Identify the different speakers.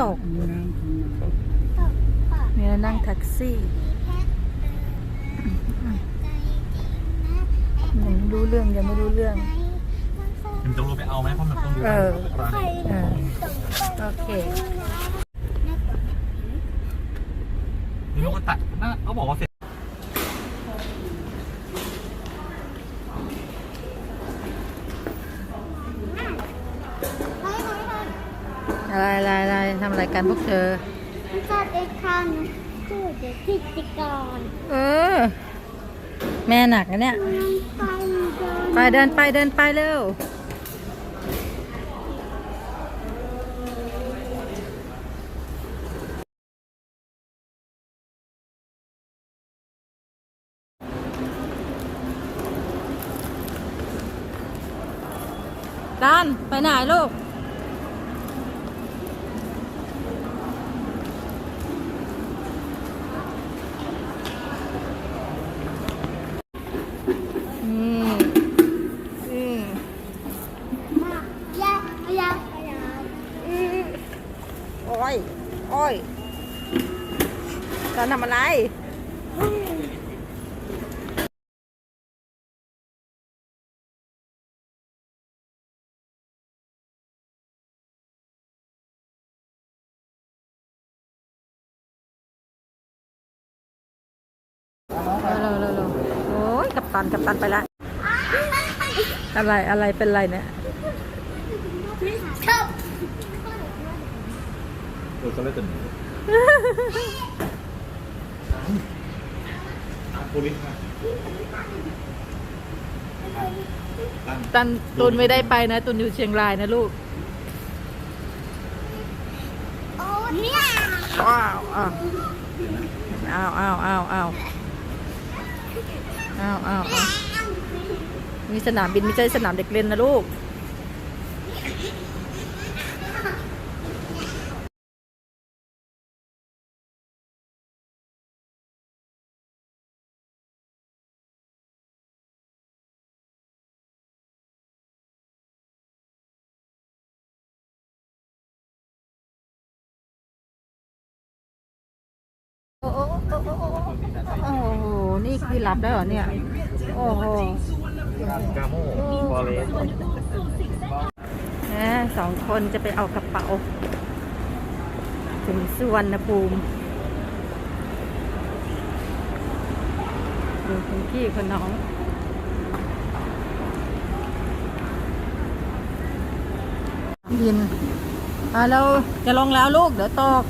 Speaker 1: ตกเนี่ยนั่งแท็กซี่ยังไม่รู้เรื่องยังไม่รู้เรื่อง
Speaker 2: มันจะรู้ไปเอาไหมเพราะมันต้องดู
Speaker 1: เออ
Speaker 2: ร้าน
Speaker 1: เออโอเค
Speaker 2: นี่ลูกก็ตัดน่าเขาบอกว่าเสร็จ
Speaker 1: อะไรอะไรอะไรทำอะไรกันพวกเธอ
Speaker 3: จัดเอกคันคือเด็กพิจิกร
Speaker 1: เออ แม่หนักนะเนี่ย
Speaker 3: ไปเดิน
Speaker 1: ไปเดินไปเดินไปเร็วด้านไปไหนลูก นี่อืม
Speaker 3: มายาวยาวยาว
Speaker 1: โอ้ยโอ้ยการทำอะไรเร็วเร็วเร็วโอ้ยกับตันกับตันไปละอะไรอะไรเป็นไรเนี่ย
Speaker 3: ชอบ
Speaker 2: เออก็เลยตื่นโพลิสมาตั้
Speaker 1: ตันตุนไม่ได้ไปนะ ตุนอยู่เชียงรายนะลูก
Speaker 3: โอ้เนี่ย
Speaker 1: อ้าวอ้าวอ้าวอ้าวอ้าวอ้าวอ้าวอ้าวอ้าวมีสนามบินไม่ใช่สนามเด็กเล่นนะลูก โอ้โอ้โอ้โห นี่คือรับได้เหรอเนี่ย โอ้โห
Speaker 2: กาโม่ฟอเรส
Speaker 1: แหมสองคนจะไปเอากระเป๋า ถึงสุวรรณภูมิดูคุณพี่คนน้อง บิน อ่าเราจะลงแล้วลูก เดี๋ยวตก